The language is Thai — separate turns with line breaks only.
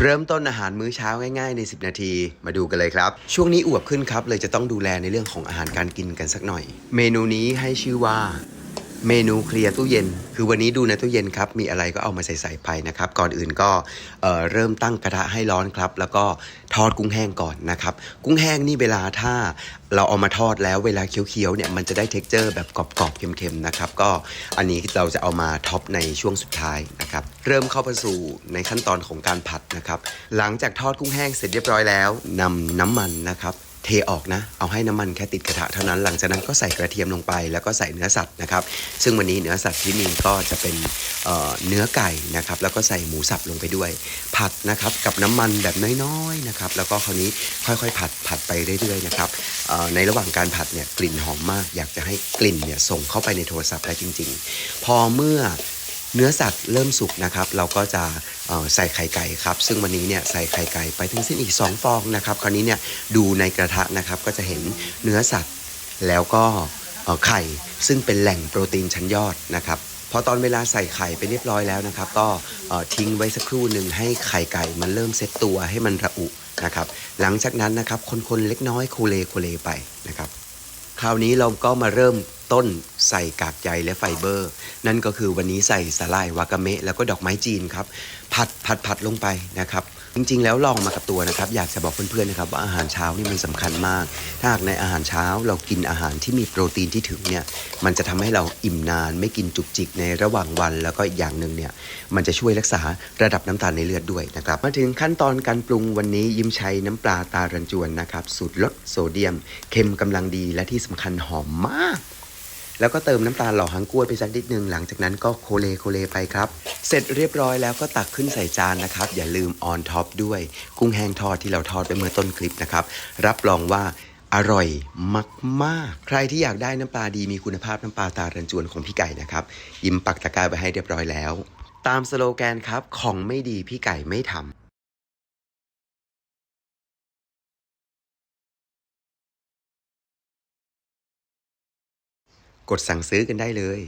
เริ่มต้นอาหารมื้อเช้าง่ายๆใน 10 นาที มาดูกันเลยครับ ช่วงนี้อวบขึ้นครับ เลยจะต้องดูแลในเรื่องของอาหารการกินกันสักหน่อย เมนูนี้ให้ชื่อว่า เมนูเคลียร์ตู้เย็น คือวันนี้ดูในตู้เย็นครับ มีอะไรก็เอามาใส่ๆไปนะครับ ก่อนอื่นก็เเริ่มตั้งกระทะให้ร้อนครับ แล้วก็ทอดกุ้งแห้งก่อนนะครับ กุ้งแห้งนี่เวลาถ้าเราเอามาทอดแล้วเวลาเคี้ยวๆเนี่ยมันจะได้เท็กเจอร์แบบกรอบๆเค็มๆนะครับ ก็อันนี้เราจะเอามาท็อปในช่วงสุดท้ายนะครับ เริ่มเข้าไปสู่ในขั้นตอนของการผัดนะครับ หลังจากทอดกุ้งแห้งเสร็จเรียบร้อยแล้วนำน้ำมันนะครับ เทออกนะ เอาให้น้ำมันแค่ติดกระทะเท่านั้น หลังจากนั้นก็ใส่กระเทียมลงไป แล้วก็ใส่เนื้อสัตว์นะครับ ซึ่งวันนี้เนื้อสัตว์ที่มีก็จะเป็นเเนื้อไก่นะครับ แล้วก็ใส่หมูสับลงไปด้วย ผัดนะครับกับน้ำมันแบบน้อยๆนะครับ แล้วก็คราวนี้ค่อยๆ ผัดผัดไปเรื่อยๆนะครับในระหว่างการผัดเนี่ยกลิ่นหอมมาก อยากจะให้กลิ่นเนี่ยส่งเข้าไปในโทรศัพท์ได้จริง ๆ พอเมื่อ เนื้อสัตว์เริ่มสุกนะครับ เราก็จะใส่ไข่ไก่ครับ ซึ่งวันนี้เนี่ยใส่ไข่ไก่ไปทั้งสิ้นอีก 2 ฟองนะครับ คราวนี้เนี่ยดูในกระทะนะครับก็จะเห็นเนื้อสัตว์แล้วก็ไข่ซึ่งเป็นแหล่งโปรตีนชั้นยอดนะครับพอตอนเวลาใส่ไข่ไปเรียบร้อยแล้วนะครับ ก็ทิ้งไว้สักครู่หนึ่งให้ไข่ไก่มันเริ่มเซตตัวให้มันระอุนะครับ หลังจากนั้นนะครับคนๆเล็กน้อยโคเลโคเลไปนะครับ คราวนี้เราก็มาเริ่มต้นใส่กากใยและไฟเบอร์ นั่นก็คือวันนี้ใส่สาหร่ายวากาเมะแล้วก็ดอกไม้จีนครับผัดผัดผัดลงไปนะครับจริงๆ แล้วลองมากับตัวนะครับ อยากจะบอกเพื่อนๆนะครับว่าอาหารเช้านี่มันสำคัญมาก ถ้าหากในอาหารเช้าเรากินอาหารที่มีโปรตีนที่ถึงเนี่ยมันจะทำให้เราอิ่มนาน ไม่กินจุกจิกในระหว่างวัน แล้วก็อีกอย่างหนึ่งเนี่ยมันจะช่วยรักษาระดับน้ำตาลในเลือดด้วยนะครับมาถึงขั้นตอนการปรุงวันนี้ยิ้มใช้น้ำปลาตารันจวนนะครับสูตรลดโซเดียม เค็มกำลังดีและที่สำคัญหอมมาก แล้วก็เติมน้ำตาลหล่อหางกล้วยไปสักนิดนึงหลังจากนั้นก็โคเลโคเลไปครับ เสร็จเรียบร้อยแล้วก็ตักขึ้นใส่จานนะครับ อย่าลืมออนท็อปด้วย กุ้งแห้งทอดที่เราทอดไปเมื่อต้นคลิปนะครับ รับรองว่าอร่อยมาก ๆ ใครที่อยากได้น้ำปลาดีมีคุณภาพน้ำปลาตารันจวนของพี่ไก่นะครับ ยิ้มปักตะกร้าไปให้เรียบร้อยแล้ว ตามสโลแกนครับของไม่ดีพี่ไก่ไม่ทำ กดสั่งซื้อกันได้เลย